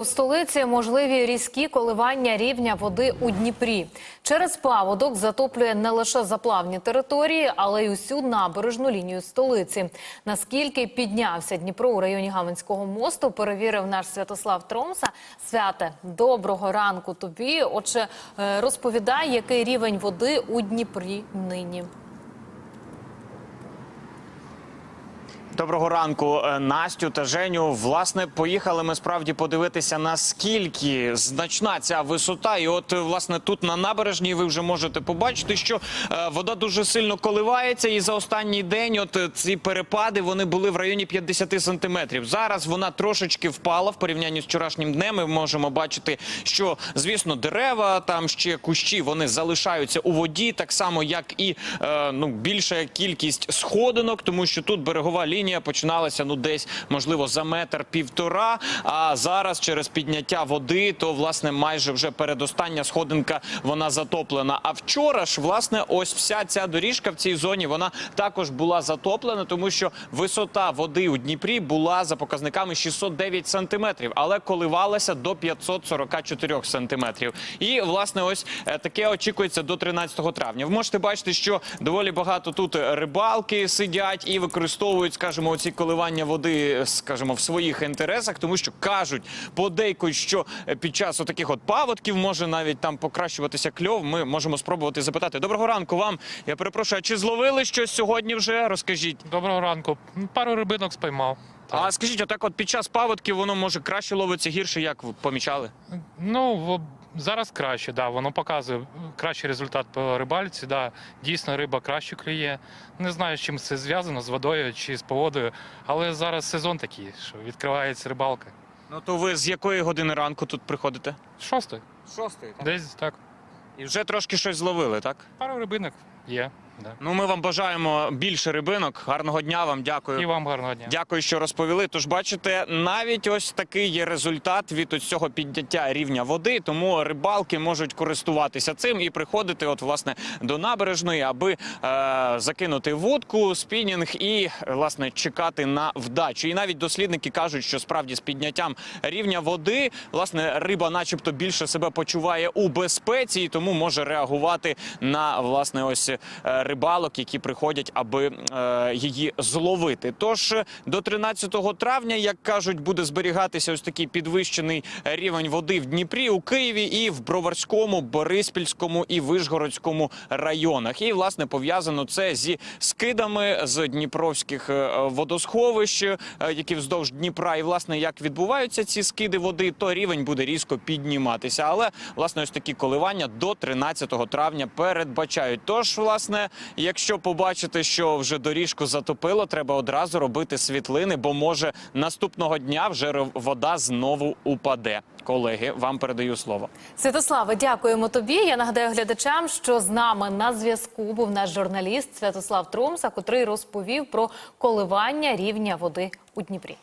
У столиці можливі різкі коливання рівня води у Дніпрі. Через паводок затоплює не лише заплавні території, але й усю набережну лінію столиці. Наскільки піднявся Дніпро у районі Гаванського мосту, перевірив наш Святослав Тромса. Святе, доброго ранку тобі. Отже, е, розповідай, який рівень води у Дніпрі нині. Доброго ранку, е, Настю та Женю. Власне, поїхали ми справді подивитися, наскільки значна ця висота. І от, е, власне, тут на набережній ви вже можете побачити, що е, вода дуже сильно коливається. І за останній день, от ці перепади, вони були в районі 50 сантиметрів. Зараз вона трошечки впала в порівнянні з вчорашнім днем. Ми можемо бачити, що звісно дерева, там ще кущі, вони залишаються у воді, так само як і ну більша кількість сходинок, тому що тут берегова лінія починалася ну десь можливо за метр півтора. А зараз через підняття води, то власне майже вже передостання сходинка вона затоплена. А вчора ж власне ось вся ця доріжка в цій зоні вона також була затоплена, тому що висота води у Дніпрі була за показниками 609 сантиметрів, але коливалася до 544 сантиметрів. І власне, ось е, таке очікується до 13 травня. Ви можете бачити, що доволі багато тут рибалки сидять і використовують, скажімо, ці коливання води, скажімо, в своїх інтересах, тому що кажуть подейкують, що е, під час таких от паводків може навіть там покращуватися кльов. Ми можемо спробувати запитати. Доброго ранку вам. Я перепрошую, а чи зловили щось сьогодні вже? Розкажіть. Доброго ранку. Пару рибинок спіймав. А скажіть, отак, от під час паводків воно може краще ловиться гірше, як ви помічали? Ну, зараз краще, да, воно показує кращий результат по рибальці. Да. Дійсно, риба краще клює. Не знаю, з чим це зв'язано, з водою чи з погодою. Але зараз сезон такий, що відкривається рибалка. Ну то ви з якої години ранку тут приходите? З Шостої. так. Десь так. І вже трошки щось зловили, так? Пару рибинок є. Да. Ну ми вам бажаємо більше рибинок. Гарного дня вам дякую. І вам гарного дня. Дякую, що розповіли. Тож бачите, навіть ось такий є результат від ось цього підняття рівня води. Тому рибалки можуть користуватися цим і приходити, от власне, до набережної, аби е, закинути вудку, спінінг і власне чекати на вдачу. І навіть дослідники кажуть, що справді з підняттям рівня води власне риба, начебто, більше себе почуває у безпеці, і тому може реагувати на власне ось е, рибалок, які приходять, аби е, її зловити. Тож до 13 травня, як кажуть, буде зберігатися ось такий підвищений рівень води в Дніпрі, у Києві і в Броварському, Бориспільському і Вишгородському районах. І власне пов'язано це зі скидами з дніпровських е, водосховищ, е, які вздовж Дніпра. І власне як відбуваються ці скиди води, то рівень буде різко підніматися. Але власне ось такі коливання до 13 травня передбачають. Тож, власне, якщо побачите, що вже доріжку затопило, треба одразу робити світлини, бо може наступного дня вже вода знову упаде. Колеги, вам передаю слово. Святославе, дякуємо тобі. Я нагадаю глядачам, що з нами на зв'язку був наш журналіст Святослав Тромса, котрий розповів про коливання рівня води у Дніпрі.